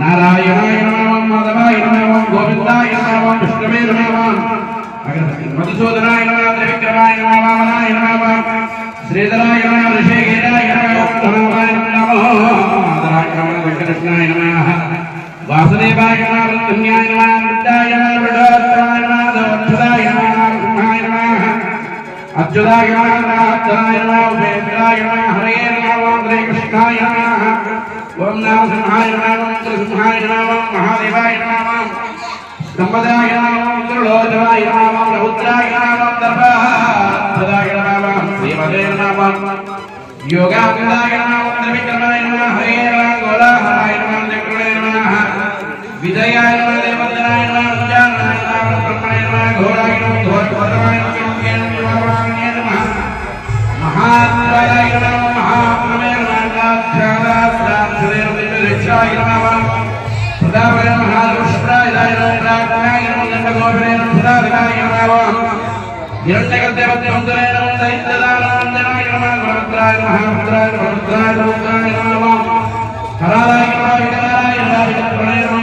నారాయణాయ నమః మాధవాయ నమః గోవిందాయ నమః విష్ణువే నమః మధుసూదనాయ నమః త్రివిక్రమాయ నమః వామనాయ నమః శ్రీధరాయ నమః ఋషికేశాయ నమః వాసుదేవాయ నమః వృద్ధన్యాయ నమః వృద్ధాయ నమః వృద్ధోత్తమాయ నమః దోక్షదాయ నమః నరసింహాయ నమః అచ్యుతాయ నమః అచ్యుతాయ నమః ఉపేంద్రాయ నమః హరే నమః ఓం శ్రీకృష్ణాయ నమః ఓం నరసింహాయ నమః ఓం త్రిసింహాయ నమః ఓం మహాదేవాయ నమః ఓం స్కంబదాయ నమః ఓం త్రిలోచనాయ నమః ఓం రౌద్రాయ నమః ఓం దర్భాదాయ నమః ఓం శ్రీమదే నమః ఓం యోగానందాయ నమః ఓం త్రివిక్రమాయ నమః హరే నమః గోళాహరాయ నమః. சதாபர மகாலட்சுமிதாய ராஜராஜராஜனாய நம கண்ட கோபரே நம சதா விகாய நம இரண்டகல் தேவத்தை வந்தரே நம தைத்ததான வந்தனாய நம மகத்ராய மகாத்ராய மகத்ராய மகத்ராய நம கராராய நம விகாராய நம விகரணே நம